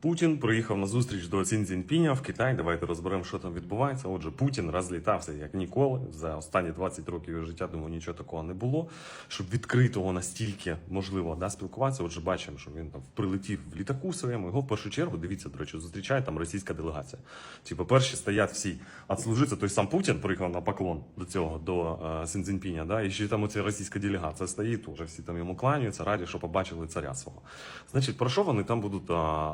Путін приїхав на зустріч до Сін Цзіньпіня в Китай. Давайте розберемо, що там відбувається. Отже, Путін розлітався як ніколи. За останні 20 років його життя, думаю, нічого такого не було. Щоб відкритого настільки можливо да, спілкуватися. Отже, бачимо, що він там прилетів в літаку своєму. Його в першу чергу, дивіться, до речі, зустрічає там російська делегація. Типу, перші стоять всі. А служиться той сам Путін приїхав на поклон до цього, до е, Сін Цзіньпіня, да, і ще там оця російська делегація стоїть, уже всі там йому кланяються, раді, що побачили царя свого. Значить, про що вони там будуть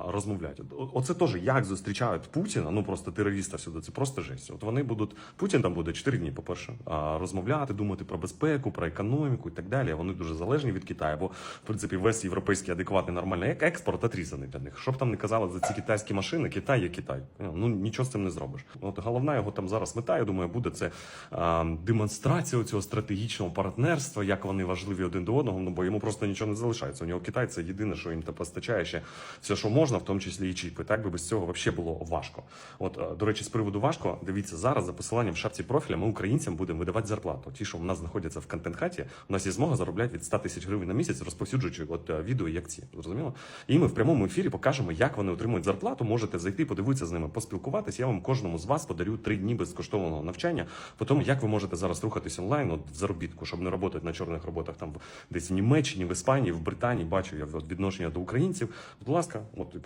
розмовляти? От- Оце теж як зустрічають Путіна, ну просто терориста сюди, це просто жесть. От вони будуть, Путін там буде 4 дні, по-перше, розмовляти, думати про безпеку, про економіку і так далі. Вони дуже залежні від Китаю, бо в принципі весь європейський адекватний нормальний ек- експорт отрізаний для них. Що б там не казали за ці китайські машини, Китай є Китай. Ну нічого з цим не зробиш. От головна його там зараз мета, я думаю, буде це а, демонстрація цього стратегічного партнерства, як вони важливі один до одного. Ну бо йому просто нічого не залишається. У нього Китай це єдине, що їм та постачає ще все, що можна, в тому числі і чіпи. Так би без цього взагалі було важко. От е, до речі, з приводу важко, дивіться зараз за посиланням в шапці профіля. Ми українцям будемо видавати зарплату. Ті, що в нас знаходяться в контент-хаті, у нас є змога заробляти від 100 тисяч гривень на місяць, розповсюджуючи от е, відео, як ці зрозуміло. І ми в прямому ефірі покажемо, як вони отримують зарплату. Можете зайти, подивитися з ними, поспілкуватися. Я вам кожному з вас подарю три дні безкоштовного навчання. По тому, як ви можете зараз рухатись онлайн от, в заробітку, щоб не працювати на чорних роботах там десь в Німеччині, в Іспанії, в Британії. Бачу я відношення до українців. Будь ласка, от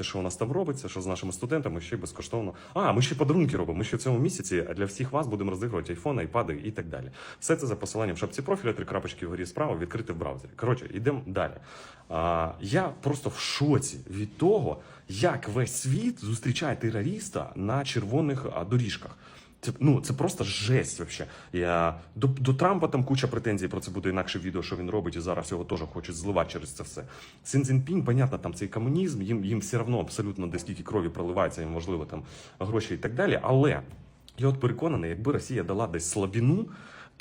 і що у нас там робиться, що з нашими студентами ще й безкоштовно. А ми ще подарунки робимо. Ми ще в цьому місяці для всіх вас будемо розігрувати айфони, айпади і так далі. Все це за посиланням в шапці профіля, три крапочки вгорі справа, відкрити в браузері. Коротше, йдемо далі. А, я просто в шоці від того, як весь світ зустрічає терориста на червоних доріжках. Це ну це просто жесть. Вообще. Я до, до Трампа там куча претензій про це буде інакше відео, що він робить, і зараз його теж хочуть зливати через це все. Син Цзіньпінь, понятно, там цей комунізм, їм їм все одно абсолютно де скільки крові проливається, їм можливо там гроші і так далі. Але я от переконаний, якби Росія дала десь слабіну.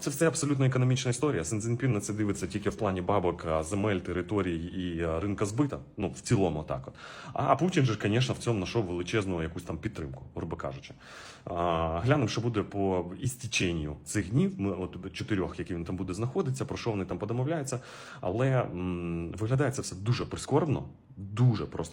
це все абсолютно економічна історія. Син Цзіньпін на це дивиться тільки в плані бабок, земель, територій і ринка збита. Ну, в цілому так от. А Путін же, звісно, в цьому знайшов величезну якусь там підтримку, грубо кажучи. Глянемо, що буде по істіченню цих днів. От чотирьох, які він там буде знаходитися, про що вони там подомовляються. Але м, виглядає це все дуже прискорбно, дуже просто